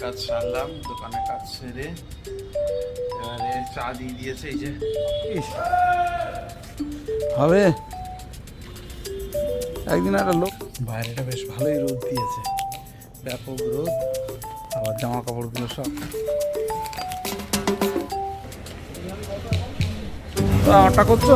কাজ সারলাম দোকানে কাজ সেরে এবারে চা দিয়ে দিয়েছে এই যে। হবে। একদিন একটা লোক বাইরেটা বেশ ভালোই রোদ দিয়েছে ব্যাপক রোদ আবার জামা কাপড়গুলো সব। তো আমারটা করছ?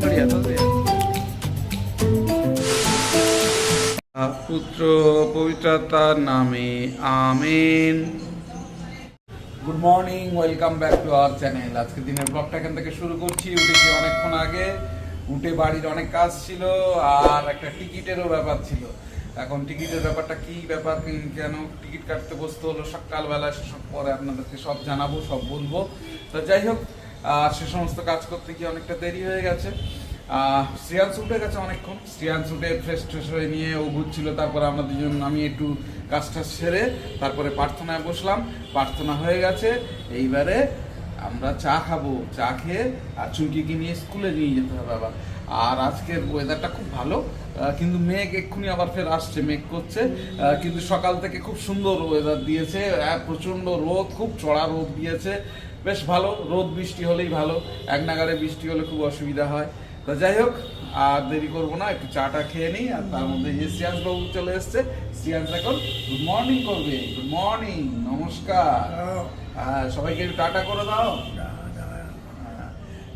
বড়িয়া, পুত্র পবিত্রতার নামে, amen. Good morning welcome back to our channel আজকে দিনের ব্লগটা এখান থেকে শুরু করছি। উঠেছি অনেকক্ষণ আগে। উঠে বাড়ির অনেক কাজ ছিল, আর একটা টিকিটেরও ব্যাপার ছিল। এখন টিকিটের ব্যাপারটা কি ব্যাপার কেন টিকিট কাটতে বসতে হলো? সকালবেলা সেসব পরে আপনাদেরকে সব জানাব, সব বলব। তো যাই হোক, আর সে সমস্ত কাজ করতে গিয়ে অনেকটা দেরি হয়ে গেছে। শ্রেয়াংশ উঠে গেছে অনেকক্ষণ। শ্রেয়াংশ উঠে ফ্রেশ ট্রেশ হয়ে নিয়ে ও ঘুরছিল, তারপরে আমরা দুজন আমি একটু কাজটা সেরে তারপরে প্রার্থনায় বসলাম। প্রার্থনা হয়ে গেছে, এইবারে আমরা চা খাব, চা খেয়ে আর চুমকিকে নিয়ে স্কুলে নিয়ে যেতে হবে আবার। আর আজকের ওয়েদারটা খুব ভালো কিন্তু মেঘ এক্ষুনি আবার ফের আসছে, মেঘ করছে। কিন্তু সকাল থেকে খুব সুন্দর ওয়েদার দিয়েছে প্রচণ্ড রোদ, খুব চড়া রোদ দিয়েছে। বেশ ভালো, রোদ বৃষ্টি হলেই ভালো, এক নাগারে বৃষ্টি হলে খুব অসুবিধা হয়। তো যাই হোক আর দেরি করব না একটু চাটা খেয়ে নিই আর তার মধ্যে যে শ্রিয়াংশ বাবু চলে এসছে। শ্রিয়াংশ এখন গুড মর্নিং করবে। গুড মর্নিং নমস্কার। সবাইকে একটু টাটা করে দাও।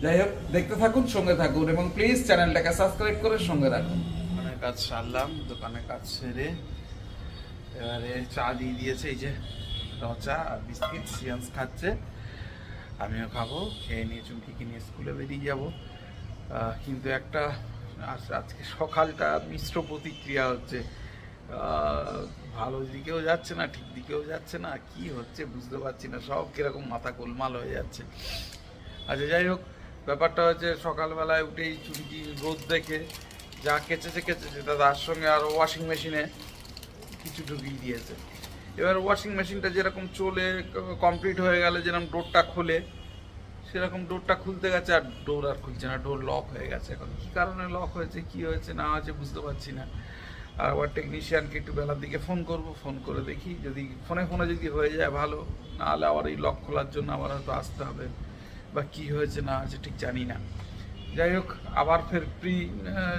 যাই হোক দেখতে থাকুন সঙ্গে থাকুন এবং প্লিজ চ্যানেলটাকে সাবস্ক্রাইব করে সঙ্গে রাখুন। দোকানের কাজ সারলাম দোকানের কাজ সেরে এবারে চা দিয়ে দিয়েছে এই যে রচা আর বিস্কিট সিয়ান্স খাচ্ছে। আমিও খাব খেয়ে নিয়ে চুমকিকে নিয়ে স্কুলে বেরিয়ে যাব। কিন্তু একটা আজ- আজকে সকালটা মিশ্র প্রতিক্রিয়া হচ্ছে। ভালো দিকেও যাচ্ছে না, ঠিক দিকেও যাচ্ছে না, কি হচ্ছে বুঝতে পারছি না, সব কীরকম মাথা গোলমাল হয়ে যাচ্ছে। আচ্ছা যাই হোক, ব্যাপারটা হচ্ছে সকালবেলায় উঠেই চুমকি রোদ দেখে যা কেচেছে কেচেছে তার সঙ্গে আরও ওয়াশিং মেশিনে কিছু ঢুকিয়ে দিয়েছে। এবার ওয়াশিং মেশিনটা যেরকম চলে কমপ্লিট হয়ে গেলে যেরকম ডোরটা খোলে সেরকম ডোরটা খুলতে গেছে আর ডোর আর খুলছে না, ডোর লক হয়ে গেছে এখন। কী কারণে লক হয়েছে, কি হয়েছে, না হয়েছে বুঝতে পারছি না। আর আবার টেকনিশিয়ানকে একটু বেলার দিকে ফোন করব ফোন করে দেখি, যদি ফোনে ফোনে যদি হয়ে যায় ভালো নাহলে আবার এই লক খোলার জন্য আবার হয়তো আসতে হবে, বা কি হয়েছে, না হয়েছে ঠিক জানি না। যাই হোক, আবার ফের প্রি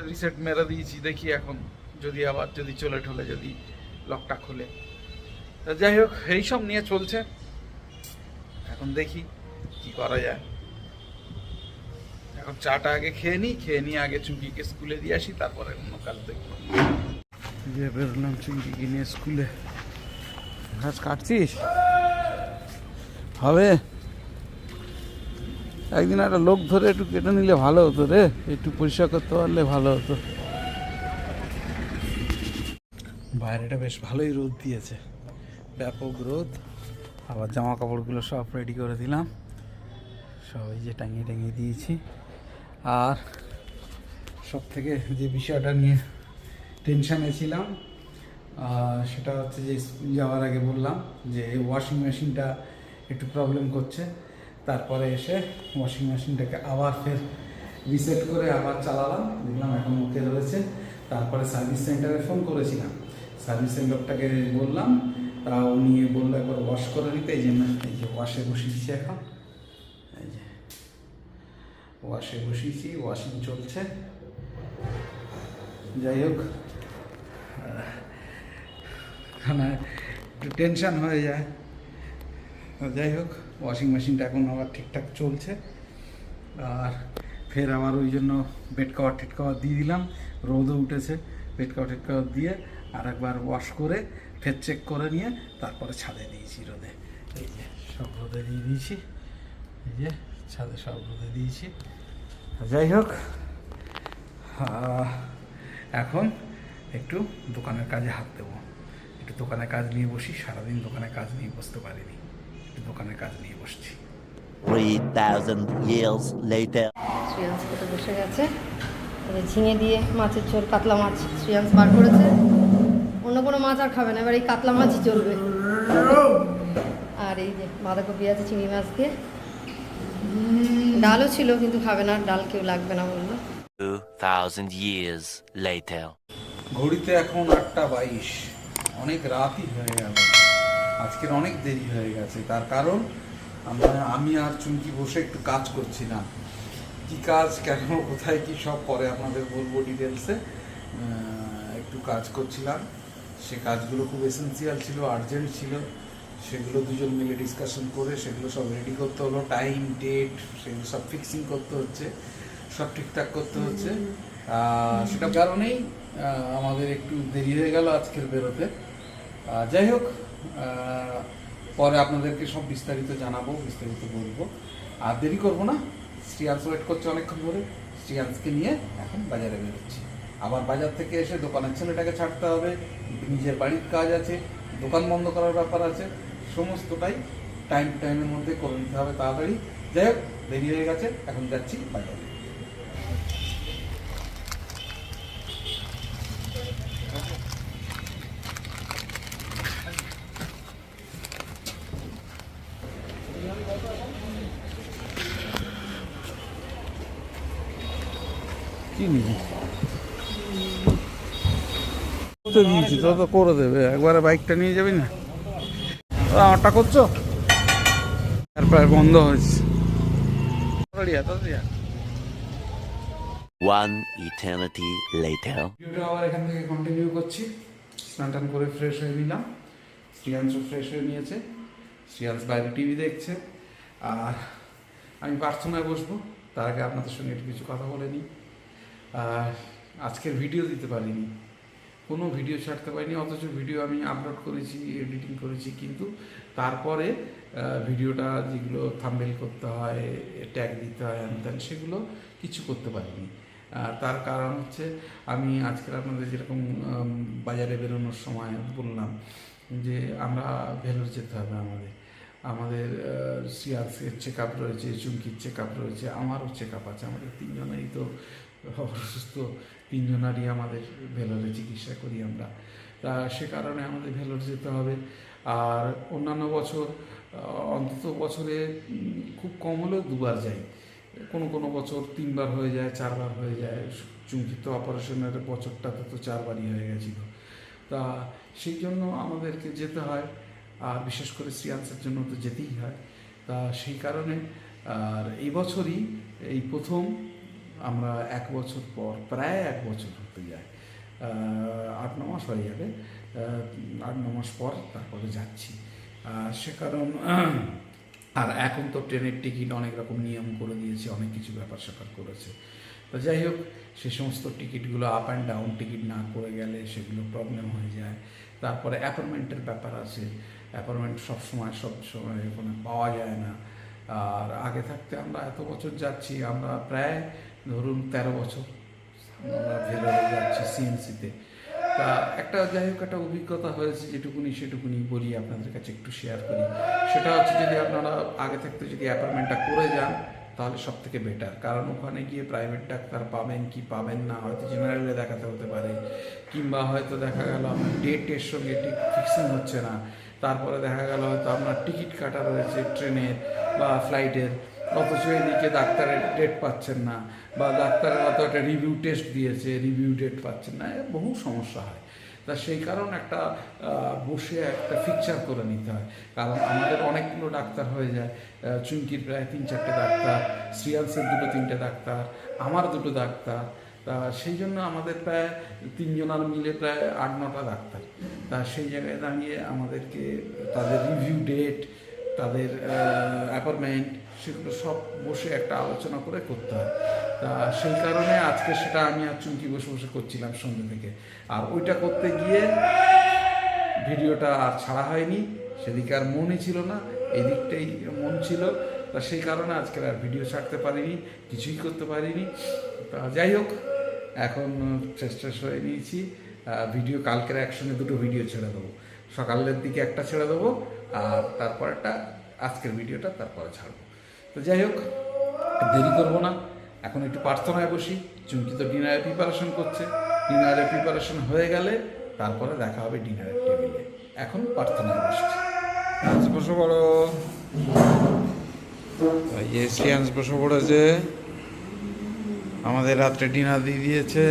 রিসেট মেরে দিয়েছি, দেখি এখন যদি আবার যদি চলে ঠলে যদি লকটা খুলে। তা যাই হোক এইসব নিয়ে চলছে। এখন দেখি। কি করা যায়? এখন চাটা আগে খেয়ে নিই, খেয়ে নিয়ে আগে চুমকিকে স্কুলে দিয়ে আসি, তারপরে অন্য কাজ দেখব। যে বেরোলাম চুমকিকে নিয়ে স্কুলে। ঘাস কাটছিস? হবে। একদিন একটা লোক ধরে একটু কেটে নিলে ভালো হতো রে, একটু পরিষ্কার করতে পারলে ভালো হতো। বাইরেটা বেশ ভালোই রোদ দিয়েছে। ব্যাপক রোদ। আবার জামা কাপড়গুলো সব রেডি করে দিলাম। সব এই যে টাঙিয়ে টাঙিয়ে দিয়েছি। আর সব থেকে যে বিষয়টা নিয়ে টেনশানে ছিলাম সেটা হচ্ছে যে যাওয়ার আগে বললাম যে ওয়াশিং মেশিনটা একটু প্রবলেম করছে। তারপরে এসে ওয়াশিং মেশিনটাকে আবার ফের রিসেট করে আবার চালালাম। দেখলাম এখন ওকে রয়েছে। তারপরে সার্ভিস সেন্টারে ফোন করেছিলাম। সার্ভিস সেন্টারটাকে বললাম তা উনি বলল একবার ওয়াশ করে নিতে। এই যে এই যে ওয়াশে বসিয়েছি এখন। ওয়াশে বসিয়েছি ওয়াশিং চলছে। যাই হোক খানা একটু টেনশন হয়ে যায়। যাই হোক ওয়াশিং মেশিনটা এখন আবার ঠিকঠাক চলছে। আর ফের আবার ওই জন্য বেড কভার টেড কভার দিয়ে দিলাম। রোদও উঠেছে বেড কভার টেড কভার দিয়ে আর একবার ওয়াশ করে, ফের চেক করে নিয়ে তারপরে ছাদে দিয়েছি রোদে। এই যে, সব রোদে দিয়ে দিয়েছি। এই যে ছাদে সব রোদে দিয়েছি। যাই হোক। এখন একটু দোকানের কাজে হাত দেবো। একটু দোকানের কাজ নিয়ে বসি সারাদিন দোকানের কাজ নিয়ে বসতে পারিনি। একটু দোকানের কাজ নিয়ে বসছি। 3,000 years later. শ্রিয়াংশ খেতে বসে গেছে। তবে ঝিঙে দিয়ে মাছের ঝোল কাতলা মাছ শ্রিয়াংশ বার করেছে। অন্য কোনো মাছ আর খাবে না এবার এই কাতলা মাছই চলবে। আর এই যে বাঁধাকপি আছে চিংড়ি মাছ দিয়ে। ডালও ছিল কিন্তু খাবে না ডাল কেউ লাগবে না বলল। 2,000 years later. ঘড়িতে এখন আটটা বাইশ অনেক রাতই হয়ে গেল। আজকের অনেক দেরি হয়ে গেছে তার কারণ আমরা আমি আর চুমকি বসে একটু কাজ করছি না। কি কাজ কেন কোথায় কি সব পরে আপনাদের বলব ডিটেলসে একটু কাজ করছিলাম সে কাজগুলো খুব এসেন্সিয়াল ছিল আর্জেন্ট ছিল। সেগুলো দুজন মিলে ডিসকাশন করে সেগুলো সব রেডি করতে হলো টাইম ডেট সেগুলো সব ফিক্সিং করতে হচ্ছে সব ঠিকঠাক করতে হচ্ছে। সেটা কারণেই আমাদের একটু দেরি হয়ে গেল আজকের বেরোতে। যাই হোক পরে আপনাদেরকে সব বিস্তারিত জানাব বিস্তারিত বলব। আর দেরি করব না শ্রিয়াংশ ওয়েট করছে অনেকক্ষণ ধরে। শ্রিয়াংশকে নিয়ে এখন বাজারে বেরোচ্ছি। আবার বাজার থেকে এসে দোকানের ছেলেটাকে ছাড়তে হবে নিজের বাড়ির কাজ আছে দোকান বন্ধ করার ব্যাপার আছে। সমস্তটাই টাইম টাইমের মধ্যে করে নিতে হবে তাড়াতাড়ি। যাই হোক, দেরি হয়ে গেছে, এখন যাচ্ছি বাজারে। কি তো করে দেবে। একবারে বাইকটা নিয়ে যাবি না? আমারটা করছ? তারপরে বন্ধ হয়েছে। One eternity later. ভিডিওটা আবার এখান থেকে কন্টিনিউ করছি। স্নান টান করে ফ্রেশ হয়ে নিলাম। শ্রিয়াংশও ফ্রেশ হয়ে নিয়েছে। শ্রিয়াংশ বাইরে টিভি দেখছে। আর আমি প্রার্থনায় বসবো। তার আগে আপনাদের সঙ্গে একটু কিছু কথা বলে নিই। আর আজকের ভিডিও দিতে পারিনি। কোনো ভিডিও ছাড়তে পারিনি, অথচ ভিডিও আমি আপলোড করেছি এডিটিং করেছি, কিন্তু তারপরে ভিডিওটা যেগুলো থাম্বেল করতে হয় ট্যাগ দিতে হয় হ্যান সেগুলো কিছু করতে পারিনি। তার কারণ হচ্ছে, আমি আজকের আপনাদের যেরকম বাজারে বেরোনোর সময় বললাম যে আমরা ভেলোর যেতে হবে আমাদের। আমাদের সিআরসির চেক আপ রয়েছে, চুমকির চেক আপ রয়েছে, আমারও চেক আপ আছে, আমাদের তিনজনেরই তো অসুস্থ তিনজনারই আমাদের ভেলোরে চিকিৎসা করি আমরা। তা সে কারণে আমাদের ভেলোর যেতে হবে। আর অন্যান্য বছর অন্তত বছরে খুব কম হলেও দুবার যাই। কোনো কোনো বছর তিনবার হয়ে যায়, চারবার হয়ে যায়। চুমকিত অপারেশনের বছরটাতে তো চারবারই হয়ে গেছিল। তা সেই জন্য আমাদেরকে যেতে হয়। আর বিশেষ করে শ্রিয়াংসের জন্য তো যেতেই হয়। তা সেই কারণে, আর এই বছরই এই প্রথম আমরা এক বছর পর, প্রায় এক বছর হতে যায় আট ন মাস হয়ে যাবে আট ন মাস পর তারপরে যাচ্ছি। সে কারণ, আর এখন তো ট্রেনের টিকিট অনেক রকম নিয়ম করে দিয়েছে, অনেক কিছু ব্যাপার স্যাপার করেছে। তো যাই হোক, সে সমস্ত টিকিটগুলো আপ অ্যান্ড ডাউন টিকিট না করে গেলে সেগুলো প্রবলেম হয়ে যায়। তারপরে অ্যাপয়েন্টমেন্টের ব্যাপার আছে। অ্যাপয়েন্টমেন্ট সব সময় সব সময় ওখানে পাওয়া যায় না। আর আগে থাকতে আমরা এত বছর যাচ্ছি, আমরা প্রায় ধরুন তেরো বছর আমরা ভেলোরে যাচ্ছি সিএমসিতে তা। একটা যাই হোক, একটা অভিজ্ঞতা হয়েছে, যেটুকুনি সেটুকুনি বলি আপনাদের কাছে একটু শেয়ার করি। সেটা হচ্ছে যদি আপনারা আগে থাকতে যদি অ্যাপয়েন্টমেন্টটা করে যান, তাহলে সব থেকে বেটার কারণ ওখানে গিয়ে প্রাইভেট ডাক্তার পাবেন কি পাবেন না, হয়তো জেনারেলে দেখাতে হতে পারে, কিংবা হয়তো দেখা গেল আপনার ডেটের সঙ্গে ঠিক ফিক্সিং হচ্ছে না। তারপরে দেখা গেল হয়তো আপনার টিকিট কাটা রয়েছে ট্রেনের বা ফ্লাইটের অথচ এদিকে ডাক্তারের ডেট পাচ্ছেন না বা ডাক্তারের হয়তো একটা রিভিউ টেস্ট দিয়েছে রিভিউ ডেট পাচ্ছেন না বহু সমস্যা হয়। তা সেই কারণ একটা বসে একটা ফিকচার করে নিতে হয়। কারণ আমাদের অনেকগুলো ডাক্তার হয়ে যায় চুমকির প্রায় তিন চারটে ডাক্তার শ্রিয়াংসের দুটো তিনটে ডাক্তার, আমার দুটো ডাক্তার, তা সেই জন্য আমাদের প্রায় তিনজনার মিলে প্রায় আট নটা ডাক্তার। তা সেই জায়গায় দাঁড়িয়ে আমাদেরকে তাদের রিভিউ ডেট তাদের অ্যাপয়েন্টমেন্ট সেগুলো সব বসে একটা আলোচনা করে করতে হয়। তা সেই কারণে আজকে সেটা আমি আর চুমকি বসে বসে করছিলাম সন্ধ্যে থেকে। আর ওইটা করতে গিয়ে ভিডিওটা আর ছাড়া হয়নি, সেদিকে আর মনই ছিল না, এদিকটাই মন ছিল। তা সেই কারণে আজকে আর ভিডিও ছাড়তে পারিনি, কিছুই করতে পারিনি। তা যাই হোক, এখন ট্রেশ হয়ে নিয়েছি। ভিডিও কালকের একসঙ্গে দুটো ভিডিও ছেড়ে দেবো। সকালের দিকে একটা ছেড়ে দেবো, আর তারপরটা আজকের ভিডিওটা তারপরে ছাড়বো। তো যাই হোক, দেরি করব না। এখন একটু প্রার্থনায় বসি। চুমকি তো ডিনারের প্রিপারেশন করছে। ডিনারের প্রিপারেশন হয়ে গেলে তারপরে দেখা হবে ডিনারের টেবিলে এখন প্রার্থনায় বসছি। আজ বসে এই যে শ্রিয়াংশ বসে পড়েছে। আমাদের রাত্রে ডিনার দিয়ে দিয়েছে।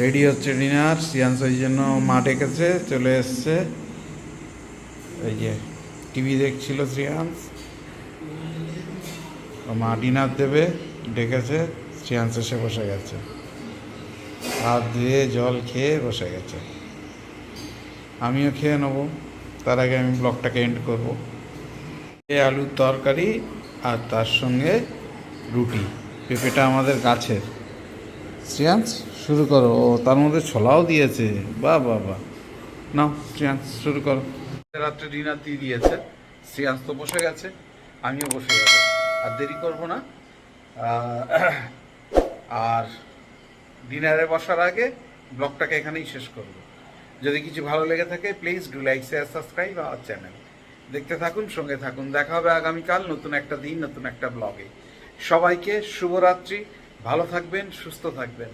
রেডি হচ্ছে ডিনার শ্রিয়াংশ ওই জন্য মা ডেকেছে চলে এসছে। এই যে টিভি দেখছিল ও মা ডিনার দেবে, ডেকেছে শ্রেয়াংস এসে বসে গেছে। হাত ধুয়ে জল খেয়ে বসে গেছে। আমিও খেয়ে নেব, তার আগে আমি ব্লগটাকে এন্ড করব। এ আলুর তরকারি আর তার সঙ্গে রুটি, পেঁপেটা আমাদের গাছের। শ্রেয়াংস শুরু করো। ও তার মধ্যে ছোলাও দিয়েছে। বা বা বা নাও শ্রেয়াংস শুরু করো। রাত্রে ডিনার দিয়ে দিয়েছে। শ্রেয়াংস তো বসে গেছে, আমিও বসে গেছে। আর দেরি করব না। আর ডিনারে বসার আগে ব্লগটাকে এখানেই শেষ করব। যদি কিছু ভালো লেগে থাকে please do like share subscribe our channel দেখতে থাকুন, সঙ্গে থাকুন। দেখা হবে আগামীকাল নতুন একটা দিন, নতুন একটা ব্লগে। সবাইকে শুভরাত্রি। ভালো থাকবেন, সুস্থ থাকবেন।